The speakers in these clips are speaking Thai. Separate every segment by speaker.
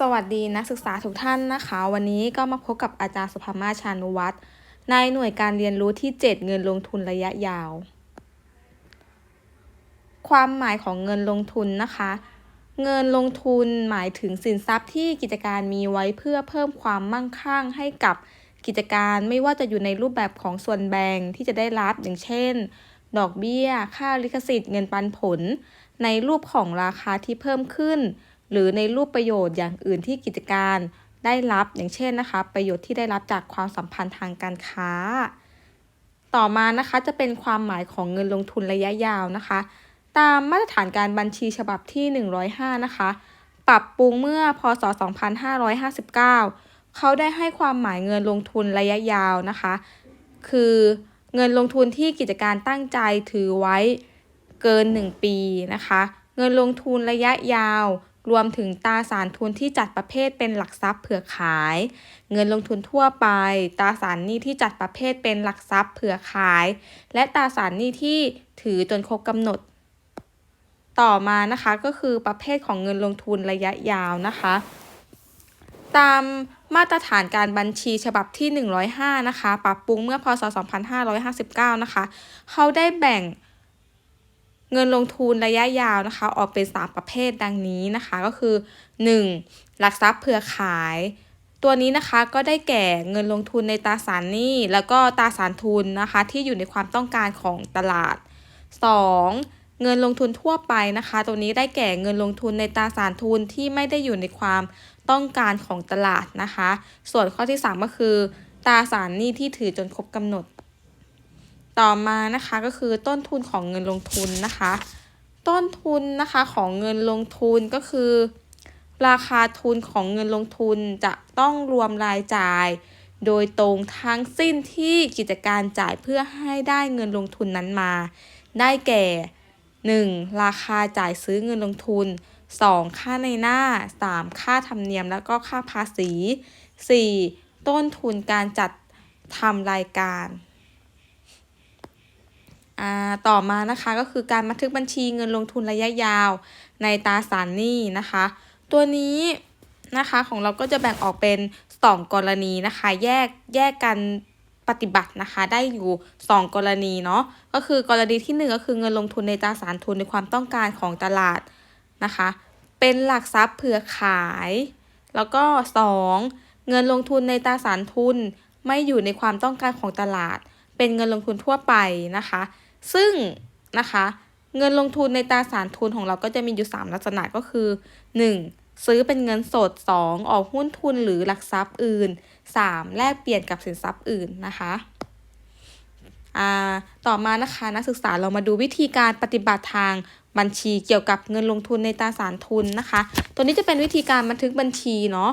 Speaker 1: สวัสดีนักศึกษาทุกท่านนะคะ วันนี้ก็มาพบกับอาจารย์สุภามาชานุวัฒน์ในหน่วยการเรียนรู้ที่ 7 เงินลงทุนระยะยาว ความหมายของเงินลงทุนนะคะ เงินลงทุนหมายถึงสินทรัพย์ที่กิจการมีไว้เพื่อเพิ่มความมั่งคั่งให้กับกิจการไม่ว่าจะอยู่ในรูปแบบของส่วนแบ่งที่จะได้รับอย่างเช่น ดอกเบี้ย ค่าลิขสิทธิ์เงินปันผล ในรูปของราคาที่เพิ่มขึ้น หรือในรูปประโยชน์อย่างอื่นที่กิจการได้รับอย่างเช่นนะคะ ประโยชน์ที่ได้รับจากความสัมพันธ์ทางการค้า ต่อมานะคะจะเป็นความหมายของเงินลงทุนระยะยาวนะคะ ตามมาตรฐานการบัญชีฉบับที่ 105 นะคะ ปรับปรุงเมื่อพศ 2559 เขาได้ให้ความหมายเงินลงทุนระยะยาวนะคะ คือเงินลงทุนที่กิจการตั้งใจถือไว้เกิน 1 ปีนะคะ เงินลงทุนระยะยาว รวมถึงตราสารทุนที่จัดประเภทเป็นหลักทรัพย์เผื่อขาย เงินลงทุนทั่วไป ตราสารหนี้ที่จัดประเภทเป็นหลักทรัพย์เผื่อขาย และตราสารหนี้ที่ถือจนครบกำหนด ต่อมานะคะก็คือประเภทของเงินลงทุนระยะยาวนะคะ ตามมาตรฐานการบัญชีฉบับที่ 105 นะคะ ปรับปรุงเมื่อพศ 2559 นะคะ เขาได้แบ่ง เงินลงทุนระยะยาวนะคะ ออกเป็น 3 ประเภทดังนี้นะคะ ก็คือ 1. หลักทรัพย์เผื่อขาย ตัวนี้นะคะก็ได้แก่เงินลงทุนในตราสารหนี้ แล้วก็ตราสารทุนนะคะ ที่อยู่ในความต้องการของตลาด 2. เงินลงทุนทั่วไปนะคะ ตัวนี้ได้แก่เงินลงทุนในตราสารทุนที่ไม่ได้อยู่ในความต้องการของตลาดนะคะ ส่วนข้อที่ 3 ก็คือตราสารหนี้ที่ถือจนครบกำหนด ต่อมานะคะก็คือต้นทุนของเงินลงทุนนะคะ ต้นทุนนะคะของเงินลงทุนก็คือ ราคาทุนของเงินลงทุนจะต้องรวมรายจ่าย โดยตรงทั้งสิ้นที่กิจการจ่ายเพื่อให้ได้เงินลงทุนนั้นมา ได้แก่ 1. ราคาจ่ายซื้อเงินลงทุน 2. ค่าในหน้า 3. ค่าธรรมเนียมแล้วก็ค่าภาษี 4. ต้นทุนการจัดทำรายการ ต่อมานะคะก็คือการบันทึกบัญชีเงินลงทุนระยะยาวในตราสารหนี้นะคะ ตัวนี้นะคะของเราก็จะแบ่งออกเป็น 2 กรณีนะคะ แยกแยกกันปฏิบัตินะคะได้อยู่ 2 กรณีเนาะก็คือกรณีที่ 1 ก็คือเงินลงทุนในตราสารทุนในความต้องการของตลาดนะคะ เป็นหลักทรัพย์เผื่อขาย แล้วก็ 2. เงินลงทุนในตราสารทุนไม่อยู่ในความต้องการของตลาด เป็นเงินลงทุนทั่วไปนะคะ ซึ่งนะคะเงินลงทุนในตราสารทุนของเราก็จะมีอยู่ 3 ลักษณะก็คือ 1. ซื้อเป็นเงินสด 2. ออกหุ้นทุนหรือหลักทรัพย์อื่น 3. แลกเปลี่ยนกับสินทรัพย์อื่นนะคะอ่าต่อมานะคะนักศึกษาเรามาดูวิธีการปฏิบัติทางบัญชีเกี่ยวกับเงินลงทุนในตราสารทุนนะคะ ตัวนี้จะเป็นวิธีการบันทึกบัญชีเนาะ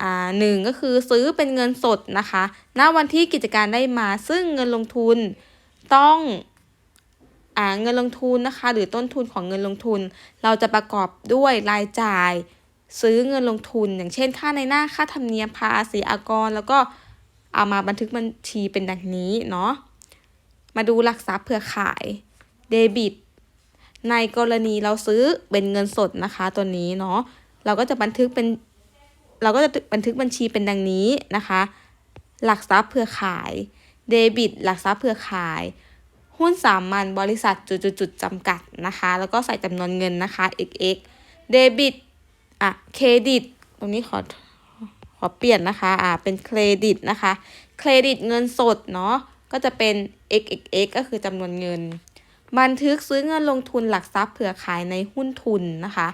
Speaker 1: อ่าหนึ่งก็คือซื้อเป็นเงินสดนะคะ ณ วันที่กิจการได้มาซึ่งเงินลงทุนต้อง เงินลงทุนนะคะ หรือต้นทุนของเงินลงทุน เราจะประกอบด้วยรายจ่าย ซื้อเงินลงทุน อย่างเช่น ค่าในหน้าค่าธรรมเนียมภาษีอากร แล้วก็เอามาบันทึกบัญชีเป็นดังนี้เนาะมาดูหลักทรัพย์เผื่อขายเดบิตในกรณีเราซื้อเป็นเงินสดนะคะตัวนี้เนาะเราก็จะบันทึกเป็นเราก็จะบันทึกบัญชีเป็นดังนี้นะคะ หลักทรัพย์เผื่อขายเดบิต หลักทรัพย์เผื่อขาย หุ้นสามัญบริษัทจุดๆจำกัดนะคะ แล้วก็ใส่จำนวนเงินนะคะ xx เดบิตอะเครดิต ตรงนี้ขอขอเปลี่ยนนะคะอ่าเป็นเครดิตนะคะ เครดิตเงินสดเนาะก็จะเป็น xxx ก็คือจำนวนเงิน บันทึกซื้อเงินลงทุนหลักทรัพย์เผื่อขายในหุ้นทุนนะคะ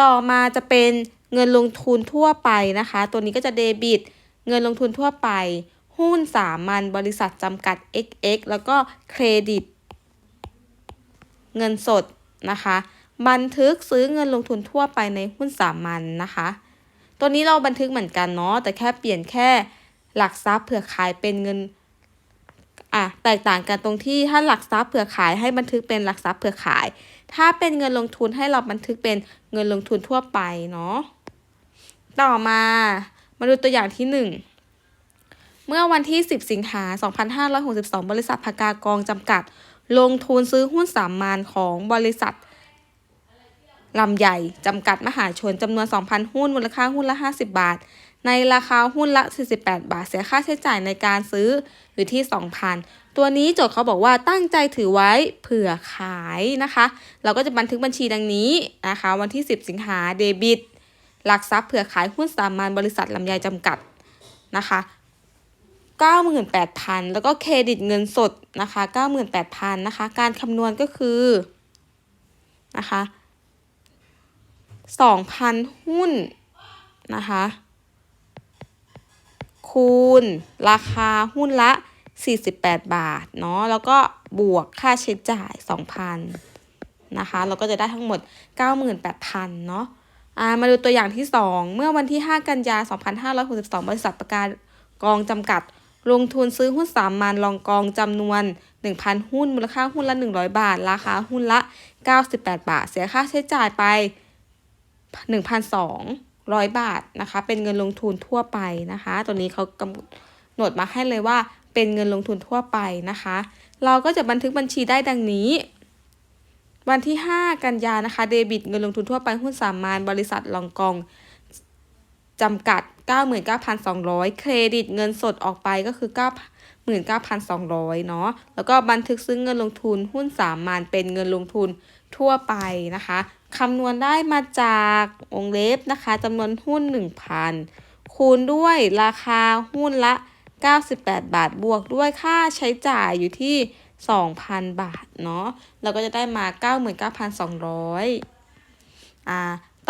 Speaker 1: ต่อมาจะเป็นเงินลงทุนทั่วไปนะคะ ตัวนี้ก็จะเดบิต เงินลงทุนทั่วไป หุ้นสามัญบริษัทจำกัด xx แล้วก็เครดิต เงินสดนะคะ บันทึกซื้อเงินลงทุนทั่วไปในหุ้นสามัญนนะคะ ตัวนี้เราบันทึกเหมือนกันเนาะแต่แค่เปลี่ยนแค่หลักทรัพย์เผื่อขายเป็นเงินอะแตกต่างกันตรงที่ถ้าหลักทรัพย์เผื่อขายให้บันทึกเป็นหลักทรัพย์เผื่อขาย ถ้าเป็นเงินลงทุนให้เราบันทึกเป็นเงินลงทุนทั่วไปเนาะต่อมามาดูตัวอย่างที่1 เมื่อวันที่ 10 สิงหา 2562 บริษัทพากากองจำกัด ลงทุนซื้อหุ้นสามัญของบริษัทลำใหญ่จำกัดมหาชนจำนวน 2,000 หุ้น มูลค่าหุ้นละ 50 บาท ในราคาหุ้นละ 48 บาท เสียค่าใช้จ่ายในการซื้ออยู่ที่ 2,000 ตัวนี้โจทย์เขาบอกว่าตั้งใจถือไว้เผื่อขายนะคะ เราก็จะบันทึกบัญชีดังนี้นะคะ วันที่ 10 สิงหาเดบิต หลักทรัพย์เผื่อขายหุ้นสามัญบริษัทลำไยจำกัดนะคะ 98,000 แล้วก็เครดิตเงินสดนะคะ 98,000 นะคะ การคำนวณก็คือนะคะ2,000 หุ้นนะคะ คูณราคาหุ้นละ 48 บาทเนาะแล้วก็บวกค่าใช้จ่าย 2,000นะคะ เราก็จะได้ทั้งหมด 98,000เนาะอ่ามาดูตัวอย่างที่ 2 เมื่อวันที่ 5 กันยา 2562 บริษัทประกันกองจำกัด ลงทุนซื้อหุ้นสามัญรองกองจำนวน 1,000 หุ้น มูลค่าหุ้นละ 100 บาท ราคาหุ้นละ 98 บาท เสียค่าใช้จ่ายไป 1,200 บาทนะคะ เป็นเงินลงทุนทั่วไปนะคะ ตัวนี้เขากำหนดมาให้เลยว่าเป็นเงินลงทุนทั่วไปนะคะ เราก็จะบันทึกบัญชีได้ดังนี้ วันที่ 5 กันยานะคะ เดบิตเงินลงทุนทั่วไปหุ้นสามัญบริษัทลองกองจำกัด 99,200 เครดิตเงินสดออกไปก็คือ99,200 เนาะ แล้วก็บันทึกซื้อเงินลงทุนหุ้นสามัญเป็นเงินลงทุนทั่วไปนะคะคำนวณได้มาจากองเล็บนะคะจำนวนหุ้น 1,000 คูณด้วยราคาหุ้นละ 98 บาทบวกด้วยค่าใช้จ่ายอยู่ที่ 2,000 บาทเนาะเราก็จะได้มา 99,200อ่า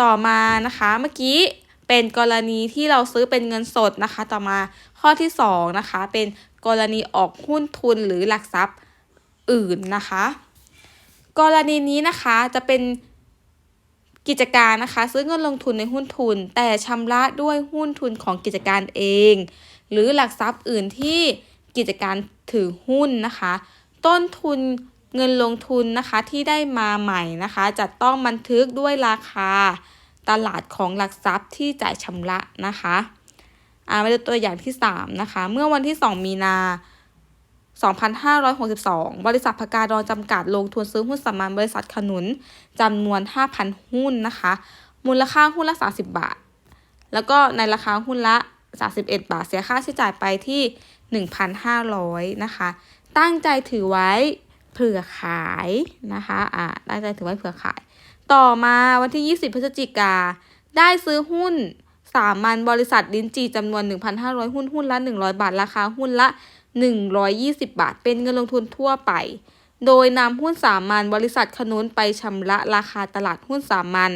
Speaker 1: ต่อมานะคะเมื่อกี้ เป็นกรณีที่เราซื้อเป็นเงินสดนะคะ ต่อมาข้อที่2นะคะ เป็นกรณีออกหุ้นทุนหรือหลักทรัพย์อื่นนะคะ กรณีนี้นะคะจะเป็นกิจการนะคะ ซื้อเงินลงทุนในหุ้นทุน แต่ชำระด้วยหุ้นทุนของกิจการเอง หรือหลักทรัพย์อื่นที่กิจการถือหุ้นนะคะ ต้นทุนเงินลงทุนนะคะที่ได้มาใหม่นะคะ จะต้องบันทึกด้วยราคา ตลาดของหลักทรัพย์ที่จ่ายชำระนะคะอ่ามาดูตัวอย่างที่ 3 นะคะ เมื่อวันที่ 2 มีนา 2562 บริษัทพกาดอนจำกัดลงทุนซื้อหุ้นสามัญบริษัทขนุนจำนวน 5,000 หุ้นนะคะ มูลค่าหุ้นละ 30 บาท แล้วก็ในราคาหุ้นละ 31 บาท เสียค่าใช้จ่ายไปที่ 1,500 นะคะ ตั้งใจถือไว้เผื่อขายนะคะ อ่า ตั้งใจถือไว้เผื่อขาย ต่อมาวันที่ 20 พฤศจิกา ได้ซื้อหุ้นสามัญบริษัทลิ้นจีจำนวน 1,500 หุ้น หุ้นละ 100 บาท ราคาหุ้นละ 120 บาท เป็นเงินลงทุนทั่วไป โดยนำหุ้นสามัญบริษัทขนุนไปชำระราคาตลาดหุ้นสามัญ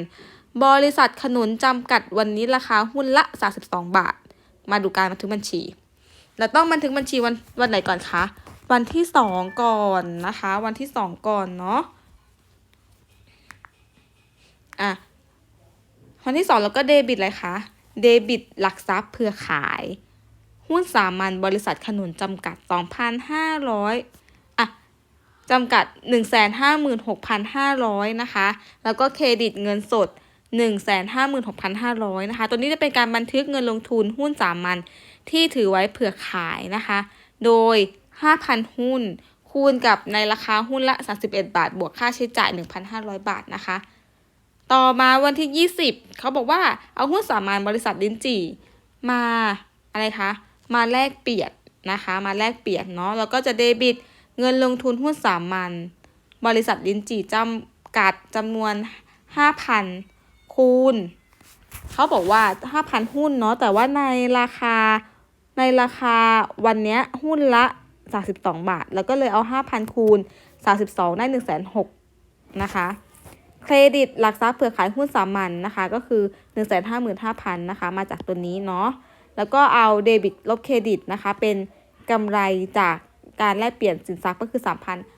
Speaker 1: บริษัทขนุนจำกัดวันนี้ราคาหุ้นละ 32 บาท มาดูการบันทึกบัญชี เราต้องบันทึกบัญชีวันวันไหนก่อนคะ วันที่ 2 ก่อนนะคะ วันที่ 2 ก่อนเนาะ อะวันที่2แล้วก็เดบิตเลยคะเดบิตหลักทรัพย์เพื่อขาย หุ้นสามัญบริษัทขนุนจำกัด 2,500อะจำกัด 156,500 นะคะ แล้วก็เครดิตเงินสด 156,500 นะคะ ตัวนี้จะเป็นการบันทึกเงินลงทุนหุ้นสามัญที่ถือไว้เผื่อขายนะคะ โดย 5,000 หุ้น คูณกับในราคาหุ้นละ 31 บาท บวกค่าใช้จ่าย 1,500 บาทนะคะ ต่อมาวันที่ 20 เขาบอกว่าเอาหุ้นสามัญบริษัทลินจีมาอะไรคะมาแลกเปลี่ยนนะคะ มาแลกเปลี่ยนเนาะแล้วก็จะเดบิตเงินลงทุนหุ้นสามัญบริษัทลินจีจำกัดจำนวน 5,000 คูณ เขาบอกว่า 5,000 หุ้นเนาะแต่ว่าในราคาในราคาวันเนี้ยหุ้นละ 32 บาท แล้วก็เลยเอา 5,000 คูณ 32 ได้ 1 6 0 0 0นะคะ เครดิตหลักทรัพย์เผื่อขายหุ้นสามัญนนะคะ ก็คือ 155,000นะคะ มาจากตัวนี้เนาะแล้วก็เอาเดบิตลบเครดิตนะคะ เป็นกำไรจากการแลกเปลี่ยนสินทรัพย์ก็คือ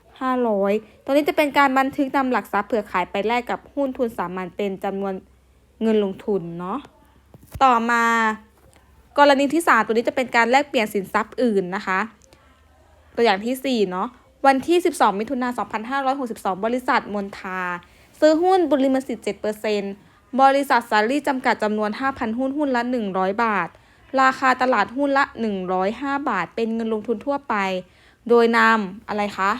Speaker 1: 3,500ตัวนี้จะเป็นการบันทึกนำหลักทรัพย์เผื่อขายไปแลกกับหุ้นทุนสามัญเป็นจำนวนเงินลงทุนเนาะต่อมากรณีที่ 3 ตัวนี้จะเป็นการแลกเปลี่ยนสินทรัพย์อื่นนะคะ ตัวอย่างที่4เนาะวันที่ 12 มิถุนายน 2562 บริษัทมนทา ซื้อหุ้นบุริมสิทธิ์7%บริษัทสารีจำกัดจำนวน 5,000 หุ้นหุ้นละ 100 บาท ราคาตลาดหุ้นละ 105 บาท เป็นเงินลงทุนทั่วไป โดยนำอะไรคะ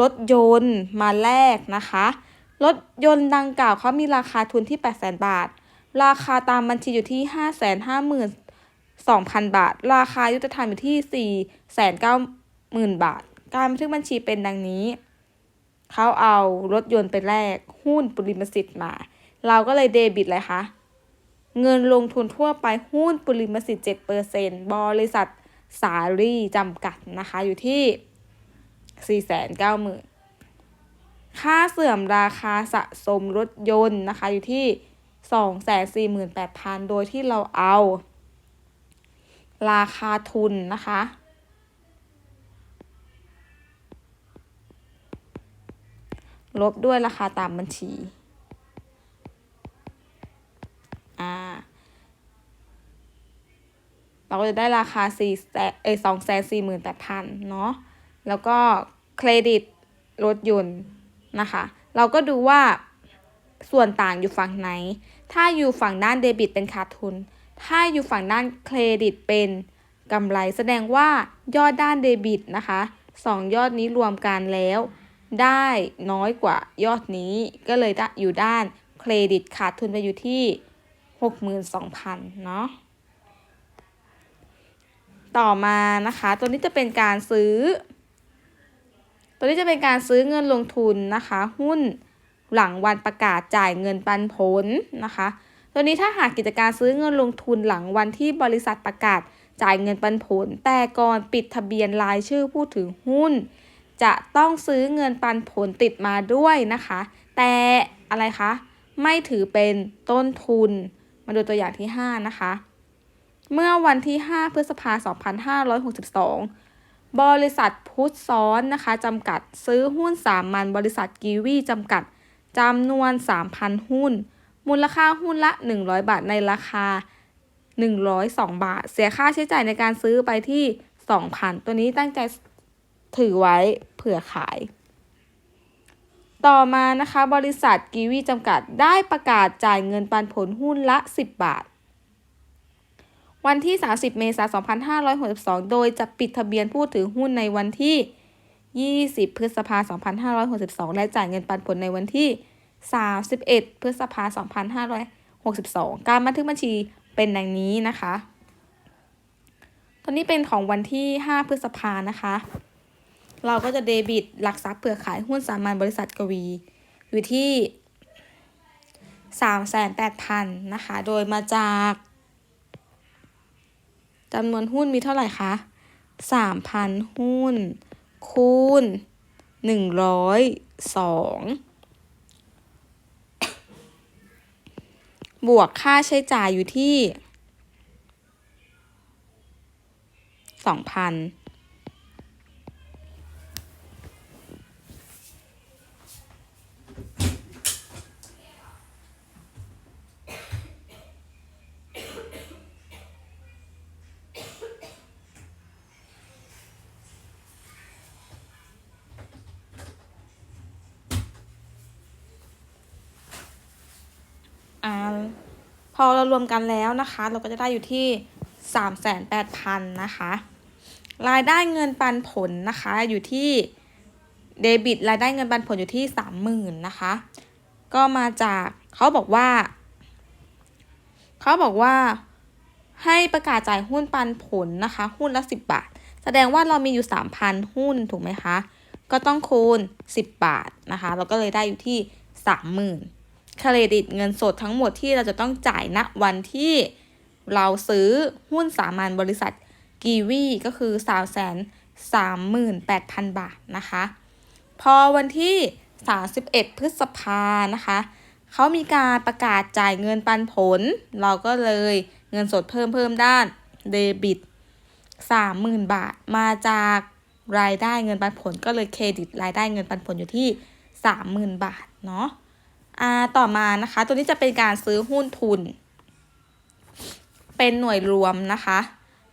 Speaker 1: รถยนต์มาแลกนะคะ รถยนต์ดังกล่าวเขามีราคาทุนที่ 800,000 บาท ราคาตามบัญชีอยู่ที่ 552,000 บาท ราคายุติธรรมอยู่ที่ 490,000 บาท การบันทึกบัญชีเป็นดังนี้ เขาเอารถยนต์ไปแลกหุ้นปริมสิทธิ์มา เราก็เลยเดบิตเลยคะเงินลงทุนทั่วไปหุ้นปริมสิทธิ์7%บริษัทสารีจำกัดนะคะ อยู่ที่ 490,000 ค่าเสื่อมราคาสะสมรถยนต์นะคะ อยู่ที่ 248,000 โดยที่เราเอา ราคาทุนนะคะ ลบด้วยราคาตามบัญชีอ่าเราก็จะได้ราคา4แสนเอ้ย2แสน48,000เนาะแล้วก็เครดิตรถยนต์นะคะ เราก็ดูว่าส่วนต่างอยู่ฝั่งไหน ถ้าอยู่ฝั่งด้านเดบิตเป็นขาดทุน ถ้าอยู่ฝั่งด้านเครดิตเป็นกำไร แสดงว่ายอดด้านเดบิตนะคะสองยอดนี้รวมกันแล้ว ได้น้อยกว่ายอดนี้ ก็เลยอยู่ด้านเครดิตขาดทุนไปอยู่ที่ 62,000เนาะต่อมานะคะ ตัวนี้จะเป็นการซื้อ ตัวนี้จะเป็นการซื้อเงินลงทุนนะคะ หุ้นหลังวันประกาศจ่ายเงินปันผลนะคะ ตัวนี้ถ้าหากกิจการซื้อเงินลงทุนหลังวันที่บริษัทประกาศจ่ายเงินปันผล แต่ก่อนปิดทะเบียนรายชื่อผู้ถือหุ้น จะต้องซื้อเงินปันผลติดมาด้วยนะคะ แต่อะไรคะไม่ถือเป็นต้นทุน มาดูตัวอย่างที่ 5 นะคะ เมื่อวันที่ 5 พฤษภาคม 2562 บริษัทพุทธซ้อนนะคะจำกัดซื้อหุ้นสามัญบริษัทกีวีจำกัดจำนวน 3,000 หุ้น มูลค่าหุ้นละ 100 บาทในราคา 102 บาท เสียค่าใช้จ่ายในการซื้อไปที่ 2,000 ตัวนี้ตั้งใจ ถือไว้เผื่อขาย ต่อมานะคะบริษัทกีวีจำกัดได้ประกาศจ่ายเงินปันผลหุ้นละ 10 บาท วันที่ 30 เมษายน 2562 โดยจะปิดทะเบียนผู้ถือหุ้นในวันที่ 20 พฤษภาคม 2562 และจ่ายเงินปันผลในวันที่ 31 พฤษภาคม 2562 การบันทึกบัญชีเป็นดังนี้นะคะตัวนี้เป็นของวันที่ 5 พฤษภานะคะ เราก็จะเดบิตหลักทรัพย์เผื่อขายหุ้นสามัญบริษัทกวี อยู่ที่3,800,000นะคะ โดยมาจากจำนวนหุ้นมีเท่าไหร่คะ3,000หุ้น คูณ102บวกค่าใช้จ่ายอยู่ที่2,000อ่า เรารวมกันแล้วนะคะ เราก็จะได้อยู่ที่ 3,800,000นะคะ รายได้เงินปันผลนะคะอยู่ที่เดบิตรายได้เงินปันผลอยู่ที่ 30,000นะคะ ก็มาจากเขาบอกว่า เขาบอกว่าให้ประกาศจ่ายหุ้นปันผลนะคะ หุ้นละ 10 บาท แสดงว่าเรามีอยู่ 3,000 หุ้นถูกไหมคะ ก็ต้องคูณ 10 บาทนะคะ เราก็เลยได้อยู่ที่ 30,000 เครดิตเงินสดทั้งหมดที่เราจะต้องจ่ายณวันที่เราซื้อหุ้นสามัญบริษัทกีวีก็คือ3 3 8 0 0 0บาทนะคะ พอวันที่ 31 พฤษภานะคะเขามีการประกาศจ่ายเงินปันผล เราก็เลยเงินสดเพิ่มเพิ่มด้านเดบิต30,000 บาทมาจากรายได้เงินปันผลก็เลยเครดิตรายได้เงินปันผลอยู่ที่ 30,000 บาทเนาะ ต่อมานะคะ ตัวนี้จะเป็นการซื้อหุ้นทุน เป็นหน่วยรวมนะคะ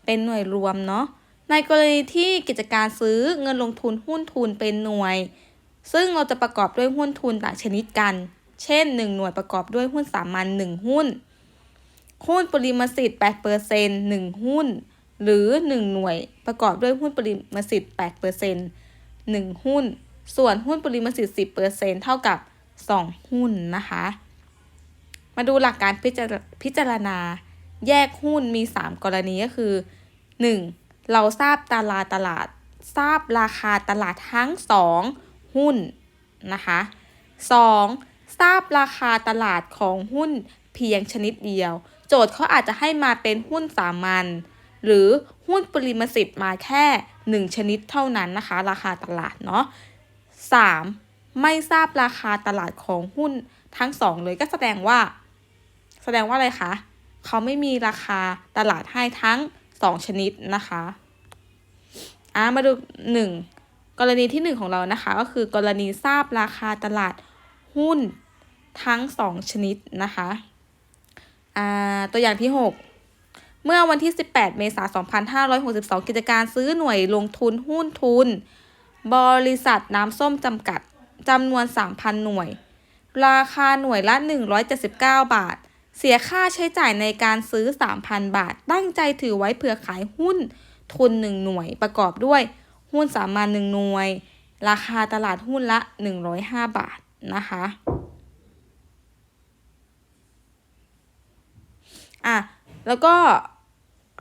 Speaker 1: เป็นหน่วยรวมเนาะในกรณีที่กิจการซื้อเงินลงทุนหุ้นทุนเป็นหน่วย ซึ่งเราจะประกอบด้วยหุ้นทุนต่างชนิดกัน เช่น 1 หน่วยประกอบด้วยหุ้นสามัญ1หุ้น หุ้นปริมาสิทธิ์8% 1 หุ้น หรือ 1 หน่วยประกอบด้วยหุ้นปริมาสิทธิ์8% 1 หุ้น ส่วนหุ้นปริมาสิทธิ์10%เท่ากับ 2 หุ้นนะคะ มาดูหลักการพิจารพจารณา แยกหุ้นมี 3 กรณีก็คือ 1. เราทราบตลาดตลาด ทราบราคาตลาดทั้ง 2 หุ้นนะคะ 2. ทราบราคาตลาดของหุ้นเพียงชนิดเดียว โจทย์เขาอาจจะให้มาเป็นหุ้นสามัญหรือหุ้นปริมาสิทธิ์มาแค่ 1 ชนิดเท่านั้นนะคะ ราคาตลาดเนาะ 3. ไม่ทราบราคาตลาดของหุ้นทั้ง2เลยก็แสดงว่า แสดงว่าอะไรคะเขาไม่มีราคาตลาดให้ทั้ง2ชนิดนะคะอ่ามาดู1กรณีที่1ของเรานะคะ ก็คือกรณีทราบราคาตลาดหุ้นทั้ง2ชนิดนะคะอ่าตัวอย่างที่6เมื่อวันที่ 18 เมษายน 2562 กิจการซื้อหน่วยลงทุนหุ้นทุน บริษัทน้ำส้มจำกัด จำนวน 3,000 หน่วย ราคาหน่วยละ 179 บาท เสียค่าใช้จ่ายในการซื้อ 3,000 บาท ตั้งใจถือไว้เผื่อขายหุ้น ทุน 1 หน่วยประกอบด้วย หุ้นสามัญ1หน่วย ราคาตลาดหุ้นละ 105 บาทนะคะอะแล้วก็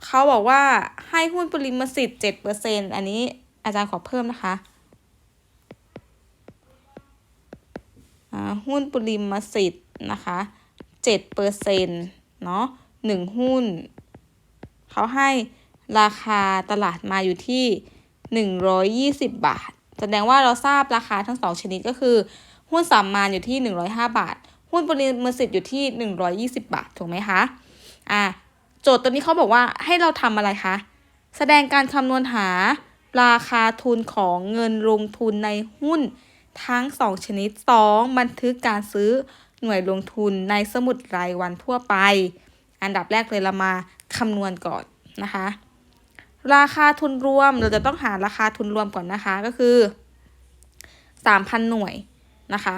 Speaker 1: เขาบอกว่าให้หุ้นปริมสิทธิ์7%อันนี้อาจารย์ขอเพิ่มนะคะ หุ้นปริมาสิทธิ์นะคะ7%เปอร์เซนต์เนาะหนึ่งหุ้น เขาให้ราคาตลาดมาอยู่ที่120บาท แสดงว่าเราทราบราคาทั้งสองชนิดก็คือ หุ้นสามัญอยู่ที่105บาท หุ้นปริมาสิทธิ์อยู่ที่120บาท ถูกไหมคะ อะโจทย์ตัวนี้เขาบอกว่าให้เราทำอะไรคะ แสดงการคำนวณหาราคาทุนของเงินลงทุนในหุ้น ทั้ง 2 ชนิด 2. บันทึกการซื้อหน่วยลงทุนในสมุดรายวันทั่วไป อันดับแรกเลยเรามาคำนวณก่อนนะคะ ราคาทุนรวมเราจะต้องหาราคาทุนรวมก่อนนะคะก็คือ3,000 หน่วยนะคะ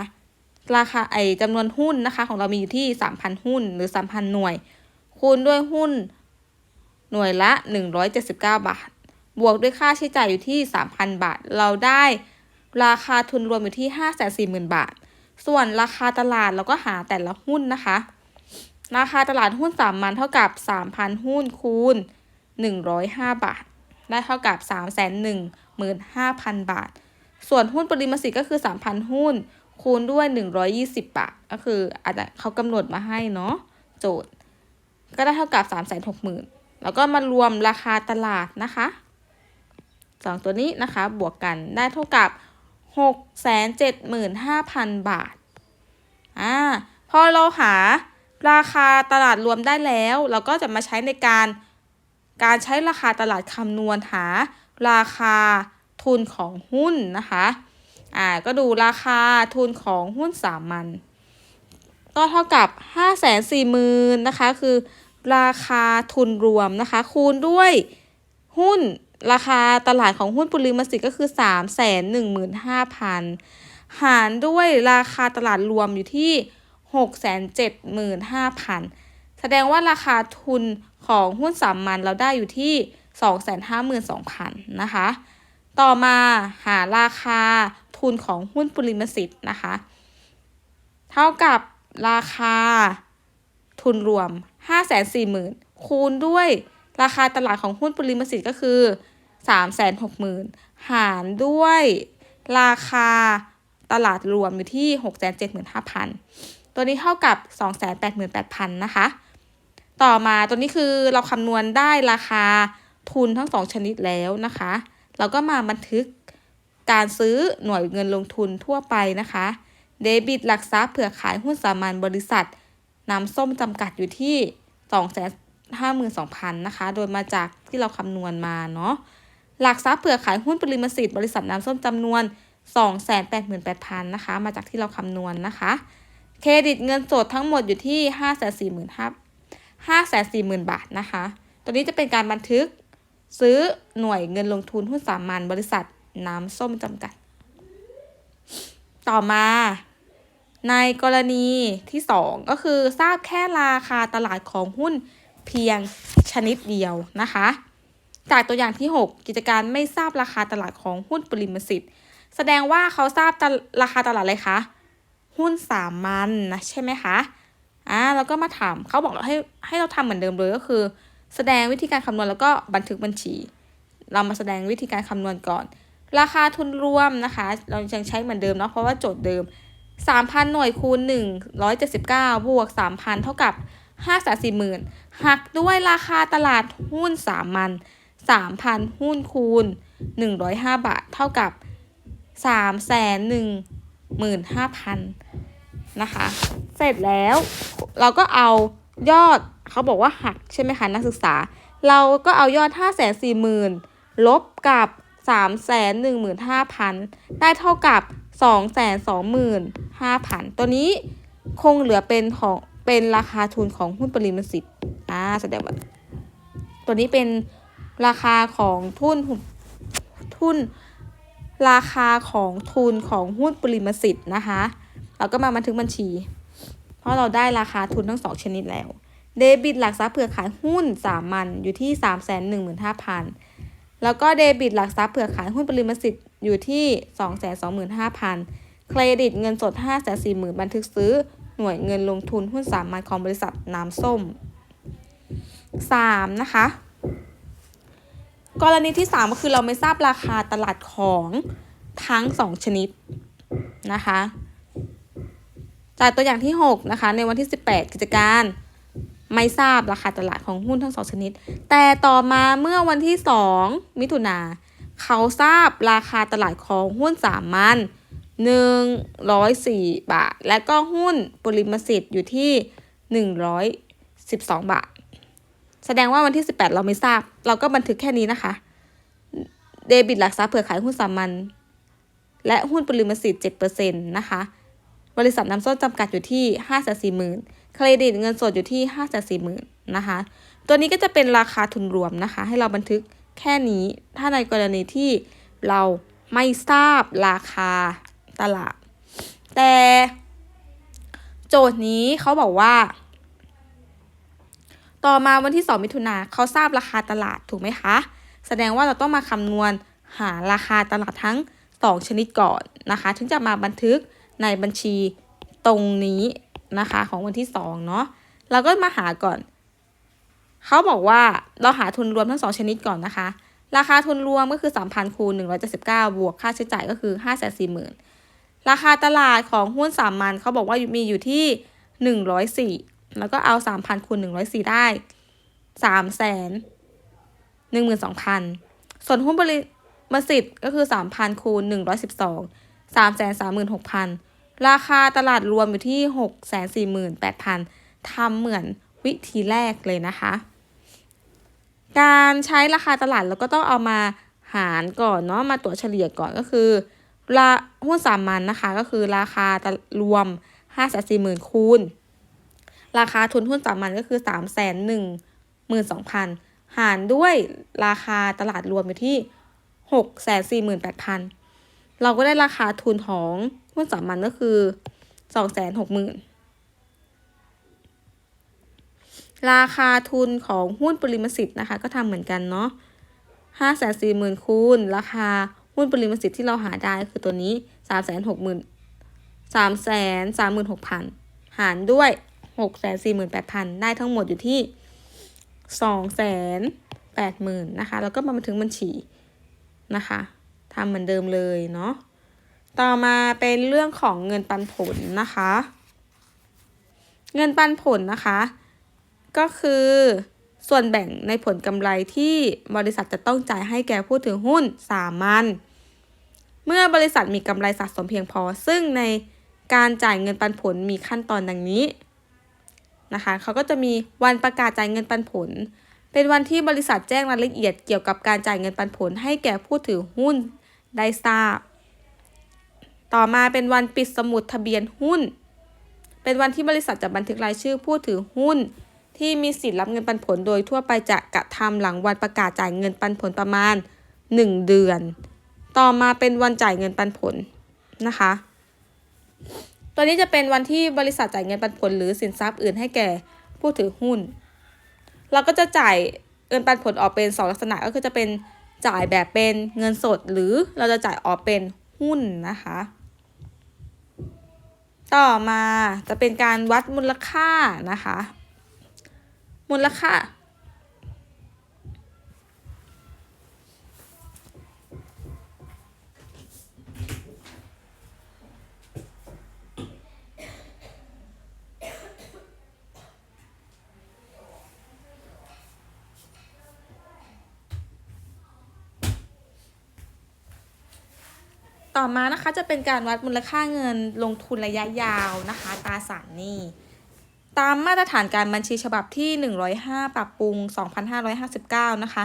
Speaker 1: ราคาไอจำนวนหุ้นนะคะ ของเรามีอยู่ที่ 3,000 หุ้นหรือ 3,000 หน่วย คูณด้วยหุ้นหน่วยละ 179 บาท บวกด้วยค่าใช้จ่ายอยู่ที่ 3,000 บาท เราได้ ราคาทุนรวมอยู่ที่540,000 บาท ส่วนราคาตลาดเราก็หาแต่ละหุ้นนะคะ ราคาตลาดหุ้นสามัญเท่ากับ 3,000 หุ้นคูณ 105 บาท ได้เท่ากับ315,000 บาท ส่วนหุ้นปริมาสิทธิ์ก็คือ 3,000 หุ้นคูณด้วย 120 บาท ก็คืออาจจะเขากำหนดมาให้เนาะโจทย์ ก็ได้เท่ากับ 360,000 แล้วก็มารวมราคาตลาดนะคะสองตัวนี้นะคะบวกกันได้เท่ากับ 675,000 บาท อ่า พอเราหาราคาตลาดรวมได้แล้ว เราก็จะมาใช้ในการการใช้ราคาตลาดคำนวณหาราคาทุนของหุ้นนะคะ อ่า ก็ดูราคาทุนของหุ้นสามัญ ก็เท่ากับ 5 4 0 0 0 0นะคะ คือราคาทุนรวมนะคะ คูณด้วยหุ้น ราคาตลาดของหุ้นปุริมสิทธิ์ก็คือ 3 1 5 0 0 0 หารด้วยราคาตลาดรวมอยู่ที่ 6 7 5 0 0 0 แสดงว่าราคาทุนของหุ้นสามัญเราได้อยู่ที่ 252,000 นะคะ ต่อมาหาราคาทุนของหุ้นปุริมสิทธิ์นะคะ เท่ากับราคาทุนรวม 540,000 คูณด้วย ราคาตลาดของหุ้นปริมสิทธิ์ก็คือ 360,000 หารด้วยราคาตลาดรวมอยู่ที่ 675,000 ตัวนี้เท่ากับ 288,000 นะคะ ต่อมาตัวนี้คือเราคำนวณได้ราคาทุนทั้งสองชนิดแล้วนะคะ เราก็มาบันทึกการซื้อหน่วยเงินลงทุนทั่วไปนะคะ เดบิตหลักทรัพย์เผื่อขายหุ้นสามัญบริษัทนำส้มจำกัดอยู่ที่ 52,000นะคะ โดยมาจากที่เราคำนวณมาเนาะ หลักทรัพย์เผื่อขายหุ้นปริมสิทธิ์บริษัทน้ำส้มจำนวน 288,000นะคะ มาจากที่เราคำนวณนะคะ เครดิตเงินสดทั้งหมดอยู่ที่ 545,000บาทนะคะ ตัวนี้จะเป็นการบันทึกซื้อหน่วยเงินลงทุนหุ้นสามัญบริษัทน้ำส้มจำกัด ต่อมาในกรณีที่ 2 ก็คือทราบแค่ราคาตลาดของหุ้น เพียงชนิดเดียวนะคะ จากตัวอย่างที่ 6 กิจการไม่ทราบราคาตลาดของหุ้นปริมสิทธิ์ แสดงว่าเขาทราบราคาตลาดอะไรคะหุ้นสามัญนนะใช่ไหมคะอ่าแล้วก็มาถามเขาบอกเราให้ให้เราทำเหมือนเดิมเลยก็คือ แสดงวิธีการคำนวณแล้วก็บันทึกบัญชี เรามาแสดงวิธีการคำนวณก่อน ราคาทุนรวมนะคะ เรายังใช้เหมือนเดิมเนาะเพราะว่าโจทย์เดิม 3,000 หน่วยคูณ 179 บวก 3,000 เท่ากับ 5 4 0 0 0 0หักด้วยราคาตลาดหุ้นสามัญ3,000หุ้นคูณ105บาทเท่ากับ3 1 1 5 0 0 0นะคะ เสร็จแล้วเราก็เอายอดเขาบอกว่าหักใช่ไหมคะนักศึกษา เราก็เอายอด 5 4 0 0 0 0 ลบกับ 3 1 5 0 0 0 ได้เท่ากับ 2 2 5 0 0 0 ตัวนี้คงเหลือเป็นของ เป็นราคาทุนของหุ้นปริมาณสิทธิ์อ่าแสดงว่าตัวนี้เป็นราคาของทุนทุนราคาของทุนของหุ้นปริมาณสิทธิ์นะคะเราก็มาบันทึกบัญชี เพราะเราได้ราคาทุนทั้งสองชนิดแล้ว เดบิตหลักทรัพย์เผื่อขายหุ้นสามัญอยู่ที่ 3 1 5 0 0 0 แล้วก็เดบิตหลักทรัพย์เผื่อขายหุ้นปริมาณสิทธิ์อยู่ที่ 2 2 5 0 0 0 เครดิตเงินสด 5 4 0 0 0 0 บันทึกซื้อ หน่วยเงินลงทุนหุ้นสามัญของบริษัทน้ำส้ม 3. นะคะ กรณีที่ 3 ก็คือเราไม่ทราบราคาตลาดของทั้ง 2 ชนิดนะคะจากตัวอย่างที่ 6 นะคะ ในวันที่ 18 กิจการไม่ทราบราคาตลาดของหุ้นทั้งสองชนิด แต่ต่อมาเมื่อวันที่ 2 มิถุนาเขาทราบราคาตลาดของหุ้นสามัญ 104 บาท และก็หุ้นปริมสิทธิ์อยู่ที่ 112 บาท แสดงว่าวันที่ 18 เราไม่ทราบ เราก็บันทึกแค่นี้นะคะ เดบิตหลักทรัพย์เผื่อขายหุ้นสามัญและหุ้นปริมสิทธิ์7%นะคะ บริษัทน้ำส้มจำกัดอยู่ที่ 5 4 0 0 0 0 เครดิตเงินสดอยู่ที่ 5 4 0 0 0 0 นะคะ ตัวนี้ก็จะเป็นราคาทุนรวมนะคะ ให้เราบันทึกแค่นี้ ถ้าในกรณีที่เราไม่ทราบราคา ตลาด แต่โจทย์นี้เขาบอกว่า ต่อมาวันที่ 2 มิถุนาเขาทราบราคาตลาดถูกไหมคะ แสดงว่าเราต้องมาคำนวณหาราคาตลาดทั้ง 2 ชนิดก่อนนะคะ ถึงจะมาบันทึกในบัญชีตรงนี้นะคะของวันที่ 2 เนาะเราก็มาหาก่อน เขาบอกว่าเราหาทุนรวมทั้ง 2 ชนิดก่อนนะคะ ราคาทุนรวมก็คือ 3,000คูณ179 บวกค่าใช้จ่ายก็คือ 5 4 0 0 0 0 ราคาตลาดของหุ้นสามัญเขาบอกว่ามีอยู่ที่หนึ่งร้อยสี่แล้วก็เอาสามพันคูณหนึ่งร้อยสี่ได้สามแสนหนึ่งหมื่นสองพันส่วนหุ้นบริมสิทธิ์ก็คือสามพันคูณหนึ่งร้อยสิบสองสามแสนสามหมื่นหกพันราคาตลาดรวมอยู่ที่หกแสนสี่หมื่นแปดพันทำเหมือนวิธีแรกเลยนะคะ การใช้ราคาตลาดเราก็ต้องเอามาหารก่อนเนาะมาตัวเฉลี่ยก่อนก็คือ ราหุ้นสามัญนนะคะ ก็คือราคารวมห้าแสนสี่หมื่นคูณ ราคาทุนหุ้นสามัญก็คือสามแสนหนึ่งหมื่นสองพันหารด้วยราคาตลาดรวมอยู่ที่หกแสนสี่หมื่นแปดพันเราก็ได้ราคาทุนของหุ้นสามัญก็คือสองแสนหกหมื่นราคาทุนของหุ้นปริมสิทธิ์นะคะ ก็ทำเหมือนกันเนาะห้าแสนสี่หมื่นคูณ ราคา หุ้นปริมาณสิทธิ์ที่เราหาได้คือตัวนี้สามแสนหกหมื่นสามแสนสามหมื่นหกพันหารด้วยหกแสนสี่หมื่นแปดพันได้ทั้งหมดอยู่ที่สองแสนแปดหมื่นนะคะ แล้วก็มาบันทึกบัญชีนะคะทำเหมือนเดิมเลยเนาะต่อมาเป็นเรื่องของเงินปันผลนะคะ เงินปันผลนะคะ ก็คือส่วนแบ่งในผลกำไรที่บริษัทจะต้องจ่ายให้แก่ผู้ถือหุ้นสามัญ เมื่อบริษัทมีกำไรสะสมเพียงพอ ซึ่งในการจ่ายเงินปันผลมีขั้นตอนดังนี้นะคะเขาก็จะมีวันประกาศจ่ายเงินปันผล เป็นวันที่บริษัทแจ้งรายละเอียดเกี่ยวกับการจ่ายเงินปันผล ให้แก่ผู้ถือหุ้นได้ทราบ ต่อมาเป็นวันปิดสมุดทะเบียนหุ้น เป็นวันที่บริษัทจะบันทึกรายชื่อผู้ถือหุ้น ที่มีสิทธิ์รับเงินปันผลโดยทั่วไปจะกระทำหลังวันประกาศจ่ายเงินปันผลประมาณ 1 เดือน ต่อมาเป็นวันจ่ายเงินปันผลนะคะ ตัวนี้จะเป็นวันที่บริษัทจ่ายเงินปันผล หรือสินทรัพย์อื่นให้แก่ผู้ถือหุ้น เราก็จะจ่ายเงินปันผลออกเป็น 2 ลักษณะก็คือจะเป็นจ่ายแบบเป็นเงินสด หรือเราจะจ่ายออกเป็นหุ้นนะคะ ต่อมาจะเป็นการวัดมูลค่านะคะ มูลค่า ต่อมานะคะจะเป็นการวัดมูลค่าเงินลงทุนระยะยาวนะคะตราสารหนี้ตามมาตรฐานการบัญชีฉบับที่ 105 ปรับปรุง 2559 นะคะ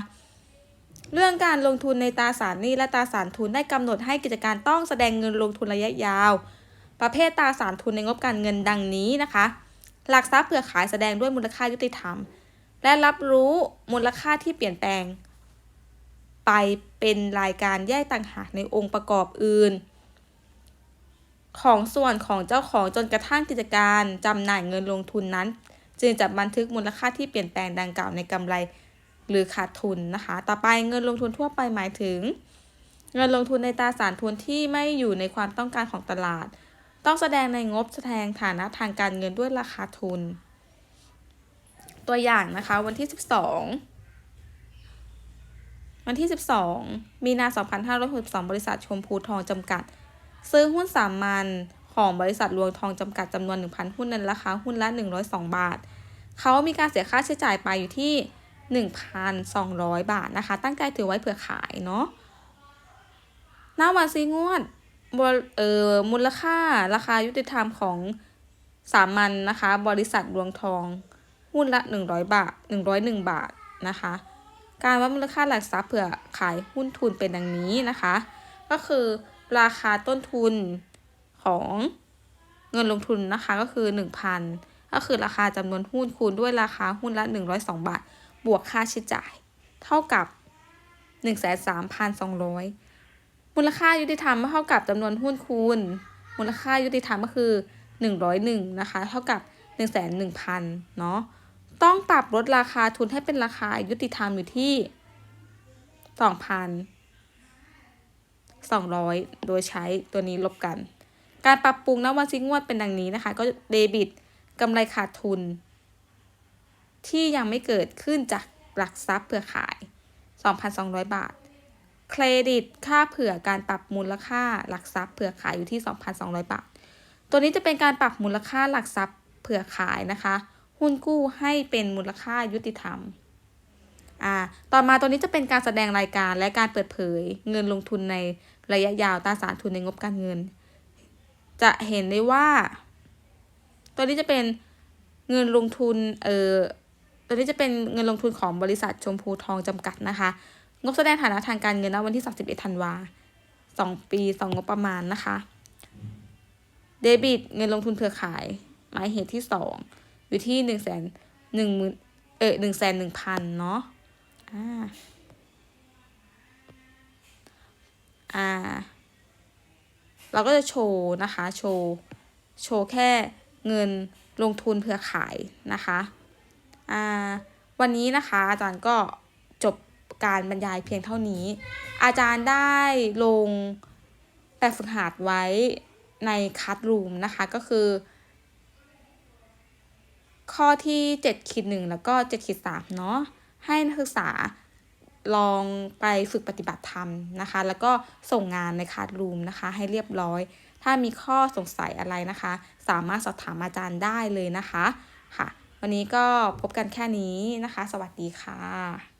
Speaker 1: เรื่องการลงทุนในตราสารหนี้และตราสารทุนได้กำหนดให้กิจการต้องแสดงเงินลงทุนระยะยาว ประเภทตราสารทุนในงบการเงินดังนี้นะคะ หลักทรัพย์เผื่อขายแสดงด้วยมูลค่ายุติธรรม และรับรู้มูลค่าที่เปลี่ยนแปลง ไปเป็นรายการแยกต่างหากในองค์ประกอบอื่น ของส่วนของเจ้าของจนกระทั่งกิจการจำหน่ายเงินลงทุนนั้น จึงจะบันทึกมูลค่าที่เปลี่ยนแปลงดังกล่าวในกำไรหรือขาดทุนนะคะ ต่อไปเงินลงทุนทั่วไปหมายถึง เงินลงทุนในตราสารทุนที่ไม่อยู่ในความต้องการของตลาด ต้องแสดงในงบแสดงฐานะทางการเงินด้วยราคาทุน ตัวอย่างนะคะวันที่ 12 วันที่ 12 มีนา 2562 บริษัทชมพูทองจำกัด ซื้อหุ้นสามัญของบริษัทรวงทองจำกัดจำนวน 1,000 หุ้นในราคาหุ้นละ 102 บาท เขามีการเสียค่าใช้จ่ายไปอยู่ที่ 1,200 บาทนะคะ ตั้งใจถือไว้เผื่อขายเนาะหน้าวันซีงวดเอ่อมูลค่าราคายุติธรรมของสามัญนนะคะ บริษัทรวงทองหุ้นละ 100 บาท 101 บาทนะคะ การวัดมูลค่าหลักทรัพย์เผื่อขายหุ้นทุนเป็นดังนี้นะคะ ก็คือราคาต้นทุนของเงินลงทุนนะคะก็คือ 1,000 ก็คือราคาจำนวนหุ้นคูณด้วยราคาหุ้นละ 102 บาท บวกค่าใช้จ่าย เท่ากับ 13,200 มูลค่ายุติธรรมเท่ากับจำนวนหุ้นคูณ มูลค่ายุติธรรมก็คือ 101นะคะ เท่ากับ 1,100 0เนาะ ปรับลดราคาทุนให้เป็นราคายุติธรรมอยู่ที่ 2,200 โดยใช้ตัวนี้ลบกัน การปรับปรุงนวันซิงวดเป็นดังนี้นะคะ ก็เดบิตกำไรขาดทุน ที่ยังไม่เกิดขึ้นจากหลักทรัพย์เผื่อขาย 2,200 บาท เครดิตค่าเผื่อการปรับมูลค่าหลักทรัพย์เผื่อขายอยู่ที่ 2,200 บาท ตัวนี้จะเป็นการปรับมูลค่าหลักทรัพย์เผื่อขายนะคะ หุ้นกู้ให้เป็นมูลค่ายุติธรรมอ่าต่อมาตัวนี้จะเป็นการแสดงรายการและการเปิดเผยเงินลงทุนในระยะยาวตราสารทุนในงบการเงิน จะเห็นได้ว่า ตัวนี้จะเป็นเงินลงทุนเอ่อตัวนี้จะเป็นเงินลงทุนของบริษัทชมพูทองจำกัดนะคะ งบแสดงฐานะทางการเงินณวันที่ 31 ธันวา2ปี2งบประมาณนะคะ เดบิตเงินลงทุนเผื่อขาย หมายเหตุที่สอง อยู่ที่หนึ่งแสนหนึ่งหมื่นเออหนึ่งแสนหนึ่งพันเนาะอ่าอ่า เราก็จะโชว์นะคะ โชว์ โชว์แค่เงินลงทุนเผื่อขายนะคะอ่าวันนี้นะคะอาจารย์ก็จบการบรรยายเพียงเท่านี้ อาจารย์ได้ลงแบบฝึกหัดไว้ในคัดรูมนะคะก็คือ ข้อที่7ขีดหนึ่งแล้วก็7ขีดสามเนาะให้นักศึกษาลองไปฝึกปฏิบัติธรรมนะคะ แล้วก็ส่งงานในคัดรูมนะคะ ให้เรียบร้อย ถ้ามีข้อสงสัยอะไรนะคะ สามารถสอบถามอาจารย์ได้เลยนะคะค่ะ วันนี้ก็พบกันแค่นี้นะคะ สวัสดีค่ะ